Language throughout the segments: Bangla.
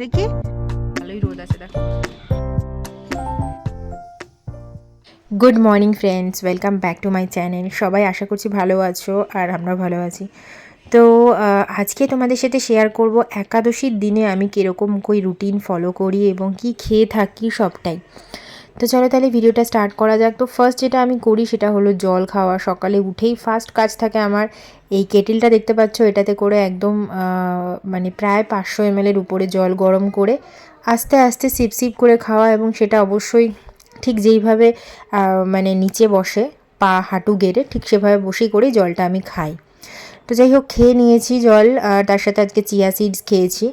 দেখি। ভালোই রোদ আছে দেখো। Good morning friends welcome back to my channel সবাই আশা করছি ভালো আছো আর আমরা ভালো আছি। তো আজকে তোমাদের সাথে শেয়ার করব একাদশীর দিনে আমি কীরকম কই রুটিন ফলো করি এবং কি খেয়ে থাকি সবটাই। তো চলো তাহলে ভিডিওটা স্টার্ট করা যাক। তো ফার্স্ট যেটা আমি করি সেটা হলো জল খাওয়া। সকালে উঠেই ফার্স্ট কাজ থাকে আমার এই কেটেলটা দেখতে পাচ্ছ, এটাতে করে একদম মানে প্রায় পাঁচশো এমএলের উপরে জল গরম করে আস্তে আস্তে সিপ সিপ করে খাওয়া এবং সেটা অবশ্যই ঠিক যেইভাবে মানে নিচে বসে, পা হাঁটু গেড়ে ঠিক সেভাবে বসেই করেই জলটা আমি খাই। তো যাই হোক, খেয়ে নিয়েছি জল তার সাথে আজকে চিয়া সিডস খেয়েছি।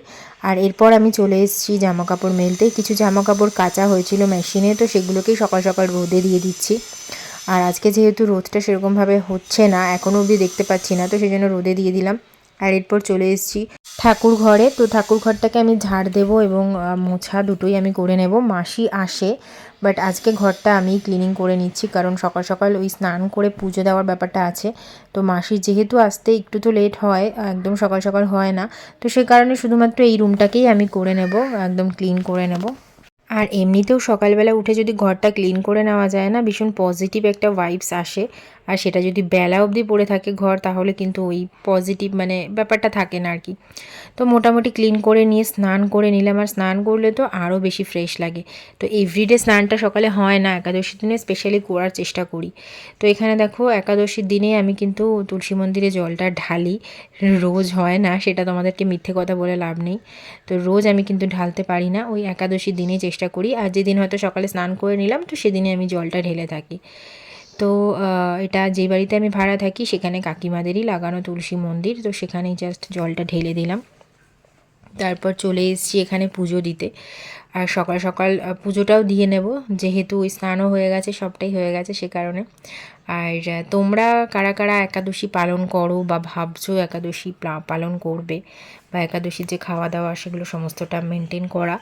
আর এরপর আমি চলে এসেছি জামা কাপড় মেলতে। কিছু জামা কাপড় কাঁচা হয়েছিল মেশিনে, তো সেগুলোকেই সকাল সকাল রোদে দিয়ে দিচ্ছি। আর আজকে যেহেতু রোদটা সেরকমভাবে হচ্ছে না এখনও অবধি দেখতে পাচ্ছি না, তো সেই জন্য রোদে দিয়ে দিলাম। আর এরপর চলে এসেছি ঠাকুর ঘরে। তো ঠাকুর ঘরটাকে আমি ঝাড় দেবো এবং মোছা দুটোই আমি করে নেব। মাসি আসে বাট আজকে ঘরটা আমি ক্লিনিং করে নিচ্ছি কারণ সকাল সকাল ওই স্নান করে পুজো দেওয়ার ব্যাপারটা আছে। তো মাসি যেহেতু আসতে একটু তো লেট হয়, একদম সকাল সকাল হয় না। তো সে কারণে শুধুমাত্র এই রুমটাকেই আমি করে নেব, একদম ক্লিন করে নেব। আর এমনিতেও সকালবেলা উঠে যদি ঘরটা ক্লিন করে নেওয়া যায় না, ভীষণ পজিটিভ একটা ভাইবস আসে। আর সেটা যদি বেলা অবধি পড়ে থাকে ঘর, তাহলে কিন্তু ওই পজিটিভ মানে ব্যাপারটা থাকে না আর কি তো মোটামুটি ক্লিন করে নিয়ে, স্নান করে নিলাম। আর স্নান করলে তো আরও বেশি ফ্রেশ লাগে। তো এভরিডে স্নানটা সকালে হয় না, একাদশীর দিনে স্পেশালি করার চেষ্টা করি। তো এখানে দেখো, একাদশীর দিনে আমি কিন্তু তুলসী মন্দিরে জলটা ঢালি। রোজ হয় না, সেটা তোমাদেরকে মিথ্যে কথা বলে লাভ নেই। তো রোজ আমি কিন্তু ঢালতে পারি না, ওই একাদশীর দিনে চেষ্টা করি। আর যেদিন হয়তো সকালে স্নান করে নিলাম, তো সেদিনে আমি জলটা ঢেলে থাকি। তো এটা যে বাড়িতে আমি ভাড়া থাকি, সেখানে কাকিমাদেরই লাগানো তুলসী মন্দির। তো সেখানেই জাস্ট জলটা ঢেলে দিলাম। তারপর চলে এসেছি এখানে পুজো দিতে। আর সকাল সকাল পুজোটাও দিয়ে নেব। যেহেতু স্নানও হয়ে গেছে, সবটাই হয়ে গেছে সে কারণে। আর তোমরা কারা কারা একাদশী পালন করো বা ভাবছ একাদশী পালন করবে বা একাদশীর যে খাওয়া দাওয়া, সেগুলো সমস্তটা মেনটেন করা।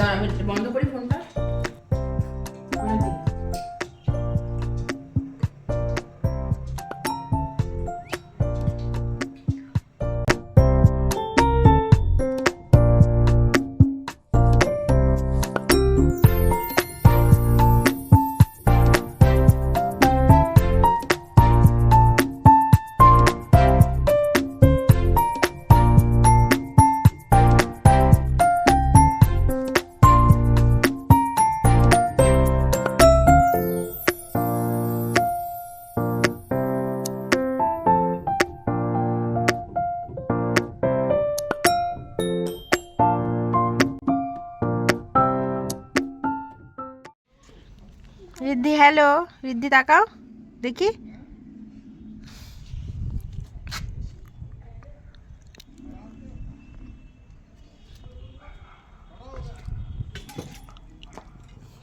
দাঁড়া আমি বন্ধ হ্যালো, রিদ্ধি তাকাও, দেখি।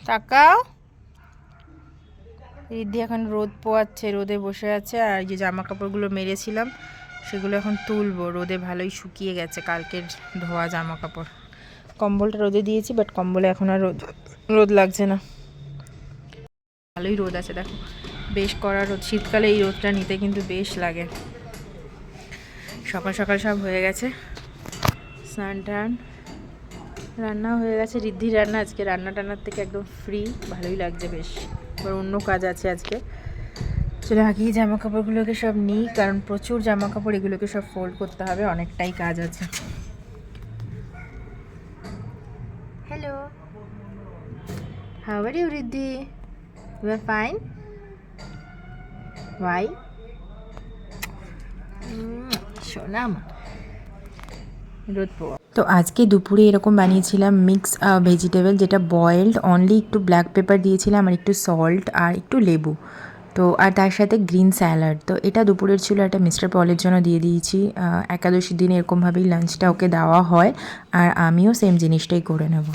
তাকাও। রিদ্ধি এখন রোদ পোয়াচ্ছে, রোদে বসে আছে, আর যে জামা কাপড়গুলো মেরেছিলাম, সেগুলো এখন তুলবো। রোদে ভালোই শুকিয়ে গেছে কালকের ধোয়া জামা কাপড় কম্বলটা রোদে দিয়েছি, বাট কম্বলে এখন আর রোদ রোদ লাগছে না। ভালোই রোদ আছে, দেখো। বেশ কড়া রোদ। শীতকালে এই রোদটা নিতে কিন্তু বেশ লাগে। সকাল সকাল সব হয়ে গেছে। স্নান টান রান্না হয়ে গেছে। রিদ্ধির রান্না আজকে রান্না টান্নার থেকে একদম ফ্রি ভালোই লাগছে বেশ। এবার অন্য কাজ আছে আজকে। চলো আগেই জামা কাপড়গুলোকে সব নিই, কারণ প্রচুর জামা কাপড় এগুলোকে সব ফোল্ড করতে হবে, অনেকটাই কাজ আছে। Hello you Riddhi you are fine why শোনা আমার তো আজকে দুপুরে এরকম বানিয়েছিলাম মিক্স ভেজিটেবল যেটা বয়েলড অনলি একটু ব্ল্যাক পেপার দিয়েছিলাম আর একটু সল্ট আর একটু লেবু। তো আর তার সাথে গ্রিন স্যালাড তো এটা দুপুরের ছিল একটা মিস্টার পলের জন্য দিয়ে দিয়েছি। আহ, একাদশীর দিনে এরকমভাবেই লাঞ্চটা ওকে দেওয়া হয়। আর আমিও সেম জিনিসটাই করে নেব।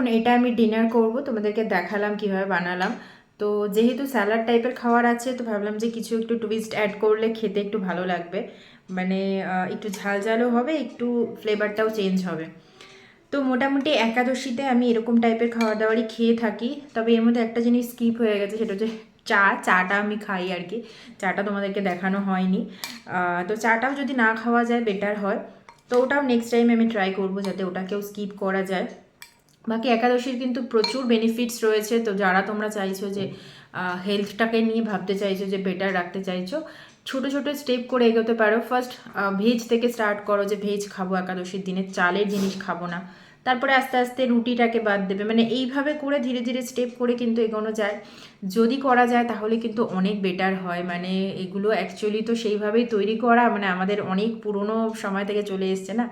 এখন এটা আমি ডিনার করব, তোমাদেরকে দেখালাম কীভাবে বানালাম। তো যেহেতু স্যালাড টাইপের খাবার আছে, তো ভাবলাম যে কিছু একটু টুইস্ট অ্যাড করলে খেতে একটু ভালো লাগবে। মানে একটু ঝাল ঝালও হবে, একটু ফ্লেভারটাও চেঞ্জ হবে। তো মোটামুটি একাদশীতে আমি এরকম টাইপের খাবার দাবারই খেয়ে থাকি, তবে এর মধ্যে একটা জিনিস স্কিপ হয়ে গেছে, সেটা হচ্ছে চা। চাটা আমি খাই আর কি। চাটা তোমাদেরকে দেখানো হয়নি। তো চাটাও যদি না খাওয়া যায় বেটার হয়। তো ওটাও নেক্সট টাইম আমি ট্রাই করব, যাতে ওটাকেও স্কিপ করা যায়। বাকি একাদশীর কিন্তু প্রচুর বেনিফিটস রয়েছে। তো যারা তোমরা চাইছো যে হেলথটাকে নিয়ে ভাবতে চাইছো যে বেটার রাখতে চাইছো, ছোট ছোট স্টেপ করে এগোতে পারো। ফার্স্ট ভেজ থেকে স্টার্ট করো যে ভেজ খাব একাদশীর দিনে, চালের জিনিস খাব না। তারপরে আস্তে আস্তে রুটিটাকে বাদ দেবে। মানে এইভাবে করে ধীরে ধীরে স্টেপ করে কিন্তু এগোনো যায়। যদি করা যায় তাহলে কিন্তু অনেক বেটার হয়। মানে এগুলো অ্যাকচুয়ালি তো সেইভাবেই তৈরি করা। মানে আমাদের অনেক পুরনো সময় থেকে চলে এসছে না?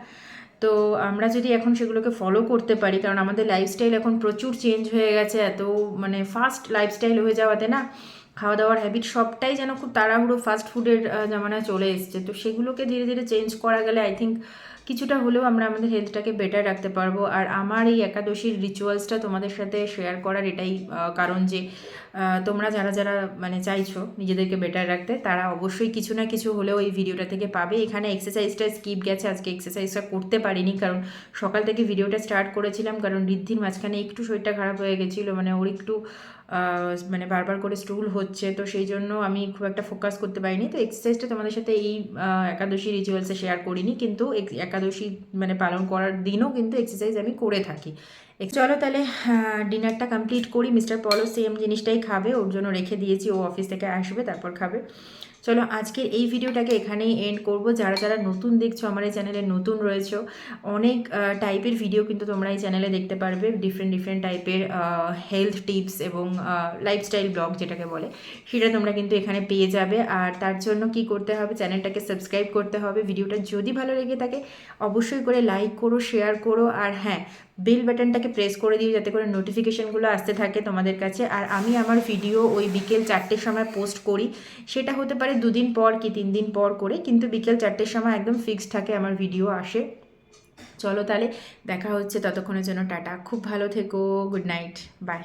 তো আমরা যদি এখন সেগুলোকে ফলো করতে পারি, কারণ আমাদের লাইফস্টাইল এখন প্রচুর চেঞ্জ হয়ে গেছে, এত মানে ফাস্ট লাইফস্টাইল হয়ে যাওয়াতে না খাওয়া দাওয়ার হ্যাবিট সবটাই যেন খুব তাড়াহুড়ো ফাস্ট ফুডের জামানায় চলে এসছে। তো সেগুলোকে ধীরে ধীরে চেঞ্জ করা গেলে আই থিঙ্ক কিছুটা হলেও আমরা আমাদের হেলথটাকে বেটার রাখতে পারব। আর আমার এই একাদশীর রিচুয়ালসটা তোমাদের সাথে শেয়ার করার এটাই কারণ যে তোমরা যারা যারা মানে চাইছো নিজেদেরকে বেটার রাখতে, তারা অবশ্যই কিছু না কিছু হলেও এই ভিডিওটা থেকে পাবে। এখানে এক্সারসাইজটা স্কিপ গেছে, আজকে এক্সারসাইজটা করতে পারিনি কারণ সকাল থেকে ভিডিওটা স্টার্ট করেছিলাম কারণ ঋদ্ধির মাঝখানে একটু শরীরটা খারাপ হয়ে গেছিল মানে ওর একটু মানে বারবার করে স্টুল হচ্ছে, তো সেই জন্য আমি খুব একটা ফোকাস করতে পারিনি। তো এক্সারসাইজটা তোমাদের সাথে এই একাদশী রিচুয়ালসে শেয়ার করিনি, কিন্তু এক- একাদশী মানে পালন করার দিনও কিন্তু এক্সারসাইজ আমি করে থাকি। চলো তাহলে ডিনারটা কমপ্লিট করি। মিস্টার পলো সেম জিনিসটাই খাবে, ওর জন্য রেখে দিয়েছি, ও অফিস থেকে আসবে, তারপর খাবে। চলো, আজকের এই ভিডিওটাকে এখানেই এন্ড করব। যারা যারা নতুন দেখছ আমার এই চ্যানেলে নতুন রয়েছো, অনেক টাইপের ভিডিও কিন্তু তোমরা এই চ্যানেলে দেখতে পারবে। ডিফারেন্ট ডিফারেন্ট টাইপের হেলথ টিপস এবং লাইফস্টাইল ব্লগ যেটাকে বলে, সেটা তোমরা কিন্তু এখানে পেয়ে যাবে। আর তার জন্য কি করতে হবে চ্যানেলটাকে সাবস্ক্রাইব করতে হবে। ভিডিওটা যদি ভালো লেগে থাকে, অবশ্যই করে লাইক করো শেয়ার করো। আর হ্যাঁ বেল বাটনটাকে প্রেস করে দিও যাতে করে নোটিফিকেশানগুলো আসতে থাকে তোমাদের কাছে। আর আমি আমার ভিডিও ওই বিকেল চারটের সময় পোস্ট করি। সেটা হতে পারে দুদিন পর কি তিন দিন পর করে, কিন্তু বিকেল চারটের সময় একদম ফিক্সড থাকে আমার ভিডিও আসে। চলো তাহলে দেখা হচ্ছে ততক্ষণের জন্য, টাটা। খুব ভালো থেকো। Good night bye